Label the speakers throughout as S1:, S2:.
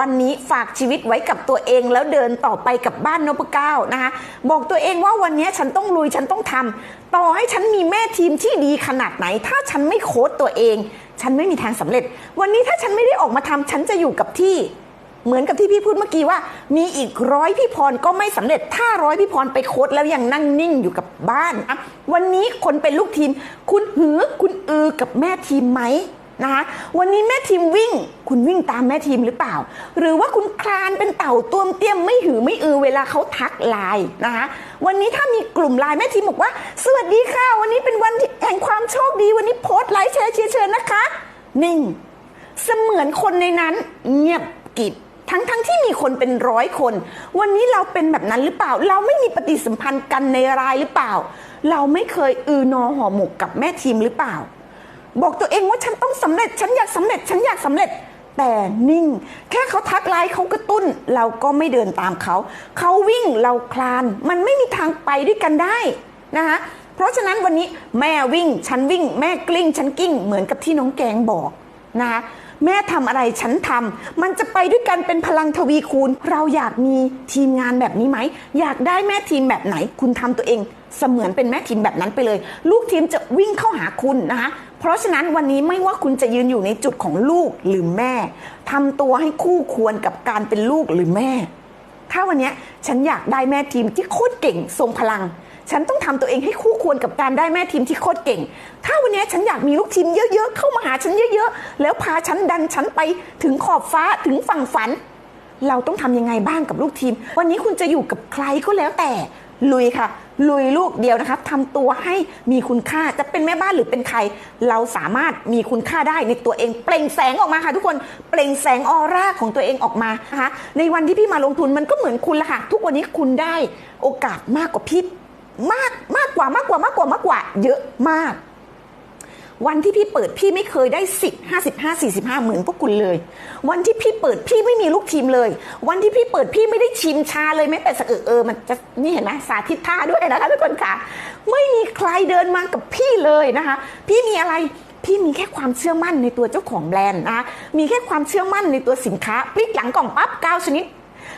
S1: วันนี้ฝากชีวิตไว้กับตัวเองแล้วเดินต่อไปกับบ้านนพเก้านะคะบอกตัวเองว่าวันนี้ฉันต้องลุยฉันต้องทำต่อให้ฉันมีแม่ทีมที่ดีขนาดไหน ถ้าฉันไม่โค้ดตัวเอง ฉันไม่มีทางสำเร็จ วันนี้ถ้าฉันไม่ได้ออกมาทำฉันจะอยู่กับที่ เหมือนกับที่พี่พูดเมื่อกี้ว่า มีอีกร้อยพี่พรก็ไม่สำเร็จ ถ้าร้อยพี่พรไปโค้ดแล้วยังนั่งนิ่งอยู่กับบ้าน วันนี้คนเป็นลูกทีม คุณหือคุณอือกับแม่ทีมไหม นะคะวันนี้แม่ทีมวิ่ง คุณวิ่งตามแม่ทีมหรือเปล่า หรือว่าคุณคลานเป็นเต่าต้วมเตี้ยมไม่หือไม่อือเวลาเขาทักไลน์นะคะวันนี้ถ้ามีกลุ่มไลน์แม่ทีมบอกว่า สวัสดีค่ะ วันนี้เป็นวันแห่งความโชคดี วันนี้โพสต์ไลค์แชร์เชียร์เชิญนะคะ นิ่ง เสมือนคนในนั้นเงียบกิบทั้งทั้งที่มีคนเป็นร้อยคน วันนี้เราเป็นแบบนั้นหรือเปล่า เราไม่มีปฏิสัมพันธ์กันในรายหรือเปล่า เราไม่เคยอือนอห่อหมกกับแม่ทีมหรือเปล่า บอกตัวเองว่าฉันต้องสำเร็จ ฉันอยากสำเร็จ ฉันอยากสำเร็จ แต่นิ่ง แค่เขาทักไลน์เขากระตุ้น เราก็ไม่เดินตามเขา เขาวิ่งเราคลาน มันไม่มีทางไปด้วยกันได้นะคะเพราะฉะนั้นวันนี้แม่วิ่ง ฉันวิ่ง แม่กลิ้ง ฉันกิ้ง เหมือนกับที่น้องแกงบอกนะคะแม่ทำอะไรฉันทำมันจะไปด้วยกันเป็นพลังทวีคูณ เราอยากมีทีมงานแบบนี้ไหม อยากได้แม่ทีมแบบไหน คุณทำตัวเอง เสมือนเป็นแม่ทีมแบบนั้นไปเลย ลูกทีมจะวิ่งเข้าหาคุณนะคะ เพราะฉะนั้นวันนี้ไม่ว่าคุณจะยืนอยู่ในจุดของลูกหรือแม่ทำตัวให้คู่ควรกับการเป็นลูกหรือแม่ ถ้าวันนี้ฉันอยากได้แม่ทีมที่โคตรเก่งทรงพลัง ฉันต้องทำตัวเองให้คู่ควรกับการได้แม่ทีมที่โคตรเก่ง ถ้าวันนี้ฉันอยากมีลูกทีมเยอะ ๆ เข้ามาหาฉันเยอะ ๆ แล้วพาฉันดันฉันไปถึงขอบฟ้าถึงฝั่งฝัน เราต้องทำยังไงบ้างกับลูกทีม วันนี้คุณจะอยู่กับใครก็แล้วแต่ ลุยค่ะ ลุยลูกเดียวนะคะทำตัวให้มีคุณค่าจะเป็นแม่บ้านหรือเป็นใคร เราสามารถมีคุณค่าได้ในตัวเองเปล่งแสงออกมาค่ะทุกคนเปล่งแสงออร่าของตัวเองออกมานะคะในวันที่พี่มาลงทุนมันก็เหมือนคุณละค่ะ ทุกวันนี้คุณได้โอกาสมากกว่าพี่มากมากกว่ามากกว่ามากกว่ามากกว่าเยอะมาก วันที่พี่เปิดพี่ไม่เคยได้สิบห้าสิบห้าสี่สิบห้าเหมือนพวกคุณเลย วันที่พี่เปิดพี่ไม่มีลูกทีมเลย วันที่พี่เปิดพี่ไม่ได้ชิมชาเลยแม้แต่สะเออเออมันจะนี่เห็นไหมสาธิตท่าด้วยนะคะทุกคนค่ะ ไม่มีใครเดินมากับพี่เลยนะคะ พี่มีอะไรพี่มีแค่ความเชื่อมั่นในตัวเจ้าของแบรนด์นะคะมีแค่ความเชื่อมั่นในตัวสินค้าพลิกหลังกล่องปั๊บเก้าชนิด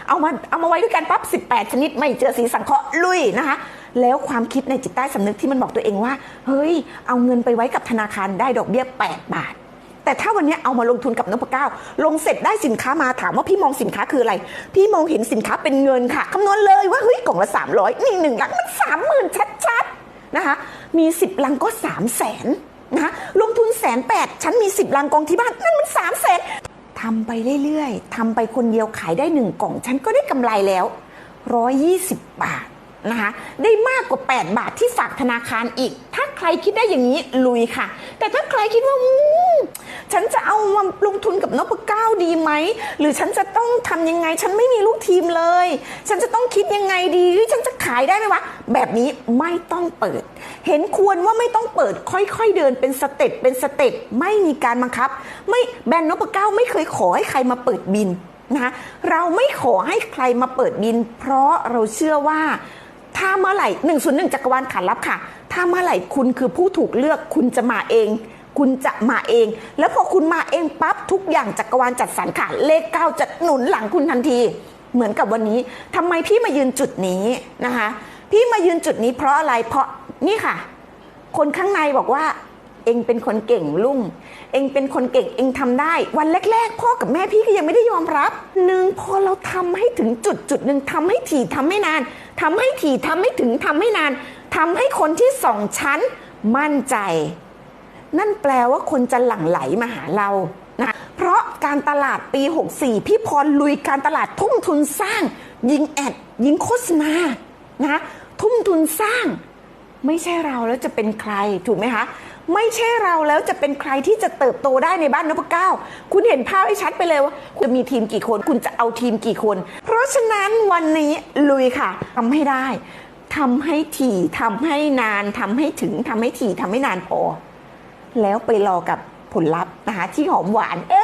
S1: เอามาเอามาไว้ด้วยกันปั๊บ18 ชนิดไม่เจอสีสังเคราะห์ลุยนะคะ แล้วความคิดในจิตใต้สำนึกที่มันบอกตัวเองว่า เฮ้ย เอาเงินไปไว้กับธนาคารได้ดอกเบี้ย 8 บาท แต่ถ้าวันนี้เอามาลงทุนกับนพเก้าลงเสร็จได้สินค้ามาถามว่าพี่มองสินค้าคืออะไร พี่มองเห็นสินค้าเป็นเงินค่ะคำนวณเลยว่าเฮ้ยกล่องละ 300 นี่หนึ่งลังมันสามหมื่นชัดๆนะคะมี 10 ลังก็ 3 0 0แสนนะะลงทุนแสนแปดฉันมี 10 ลังกองที่บ้านนั่นมัน3 0 0แสนทำไปเรื่อยๆทำไปคนเดียวขายได้หนึ่งกล่อง ฉันก็ได้กำไรแล้ว 120 บาท นะคะได้มากกว่า 8 บาทที่ฝากธนาคารอีก ถ้าใครคิดได้อย่างนี้ลุยค่ะ แต่ถ้าใครคิดว่าฉันจะเอามาลงทุนกับนพเก้าดีไหม หรือฉันจะต้องทำยังไง ฉันไม่มีลูกทีมเลย ฉันจะต้องคิดยังไงดีหรือฉันจะขายได้ไหมวะ แบบนี้ไม่ต้องเปิด เห็นควรว่าไม่ต้องเปิดค่อยๆเดินเป็นสเต็ปเป็นสเต็ปไม่มีการบังคับ ไม่แบรนด์นพเก้าไม่เคยขอให้ใครมาเปิดบินนะคะเราไม่ขอให้ใครมาเปิดบิน เพราะเราเชื่อว่า ถ้าเมื่อไหร่หนึ่งศูนย์หนึ่งจักรวาลขารับค่ะ ถ้าเมื่อไหร่คุณคือผู้ถูกเลือกคุณจะมาเอง คุณจะมาเอง แล้วพอคุณมาเองปั๊บทุกอย่างจักรวาลจัดสรรค่ะเลขเก้าจะหนุนหลังคุณทันที เหมือนกับวันนี้ทำไมพี่มายืนจุดนี้นะคะ พี่มายืนจุดนี้เพราะอะไรเพราะนี่ค่ะ คนข้างในบอกว่า เองเป็นคนเก่งลุ่ง เองเป็นคนเก่งเองทำได้ วันแรก ๆ พ่อกับแม่พี่ก็ยังไม่ได้ยอมรับหนึ่งพอเราทำให้ถึงจุดจุดหนึ่งทำให้ถี่ทำให้นานทำให้ถี่ทำให้ถึงทำให้นานทำให้คนที่สองชั้นมั่นใจ นั่นแปลว่าคนจะหลั่งไหลมาหาเรานะเพราะการตลาดปี 64 พี่พรลุยการตลาดทุ่มทุนสร้าง ยิงแอด ยิงโฆษณานะทุ่มทุนสร้าง ไม่ใช่เราแล้วจะเป็นใครถูกไหมคะ ไม่ใช่เราแล้วจะเป็นใครที่จะเติบโตได้ในบ้านนพเก้า คุณเห็นภาพให้ชัดไปเลยว่าคุณจะมีทีมกี่คน คุณจะเอาทีมกี่คน เพราะฉะนั้นวันนี้ลุยค่ะทำให้ได้ทำให้ถี่ทำให้นานทำให้ถึงทำให้ถี่ทำให้นานพอ แล้วไปรอกับผลลัพธ์นะคะที่หอมหวานเอ